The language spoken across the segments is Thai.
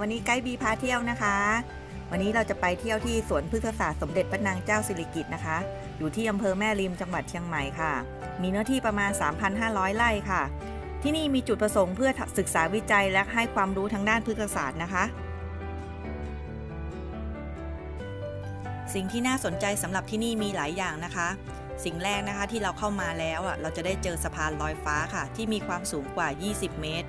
วันนี้ไกด์บีพาเที่ยวนะคะ วันนี้เราจะไปเที่ยวที่สวนพฤกษศาสตร์สมเด็จพระนางเจ้าสิริกิติ์นะคะ อยู่ที่อำเภอแม่ริมจังหวัดเชียงใหม่ค่ะ มีเนื้อที่ประมาณ 3,500 ไร่ค่ะ ที่นี่มีจุดประสงค์เพื่อศึกษาวิจัยและให้ความรู้ทางด้านพฤกษศาสตร์นะคะ สิ่งที่น่าสนใจสำหรับที่นี่มีหลายอย่างนะคะ สิ่งแรกนะคะที่เราเข้ามาแล้วอะเราจะได้เจอสะพานลอยฟ้าค่ะ ที่มีความสูงกว่า 20 เมตร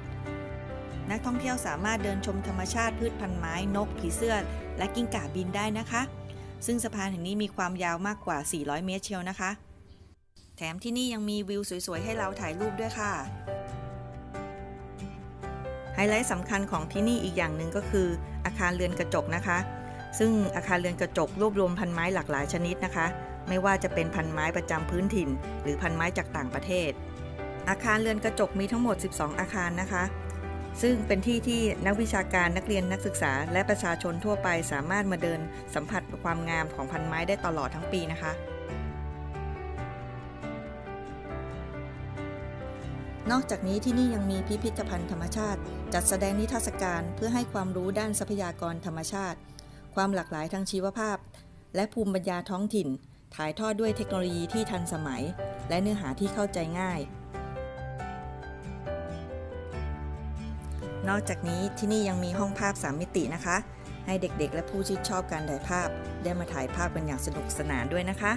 นักท่องเที่ยวสามารถเดินชมธรรมชาติพืชพันธุ์ไม้นก ผีเสื้อ และกิ้งก่าบินได้นะคะ ซึ่งสะพานแห่งนี้มีความยาวมากกว่า 400 เมตรเชียวนะคะ แถมที่นี่ยังมีวิวสวยๆ ให้เราถ่ายรูปด้วยค่ะ ไฮไลท์สำคัญของที่นี่อีกอย่างหนึ่งก็คือ อาคารเรือนกระจกนะคะ ซึ่งอาคารเรือนกระจกรวบรวมพันไม้หลากหลายชนิดนะคะ ไม่ว่าจะเป็นพันไม้ประจำพื้นถิ่น หรือพันไม้จากต่างประเทศอาคารเรือนกระจกมีทั้งหมด 12 อาคารนะคะ ซึ่งเป็นที่ที่นักวิชาการนักเรียนนักศึกษา และประชาชนทั่วไปสามารถมาเดินสัมผัสความงามของพันไม้ได้ตลอดทั้งปีนะคะ นอกจากนี้ที่นี่ยังมีพิพิธภัณฑ์ธรรมชาติ จัดแสดงนิทรรศการเพื่อให้ความรู้ด้านทรัพยากรธรรมชาติ ความหลากหลายทางชีวภาพ และภูมิปัญญาท้องถิ่น ถ่ายทอดด้วยเทคโนโลยีที่ทันสมัย และเนื้อหาที่เข้าใจง่าย นอกจากนี้ที่นี่ยังมีห้องภาพ 3 มิตินะคะ ให้เด็กๆ และผู้ชื่นชอบการถ่ายภาพ ได้มาถ่ายภาพกันอย่างสนุกสนานด้วยนะคะ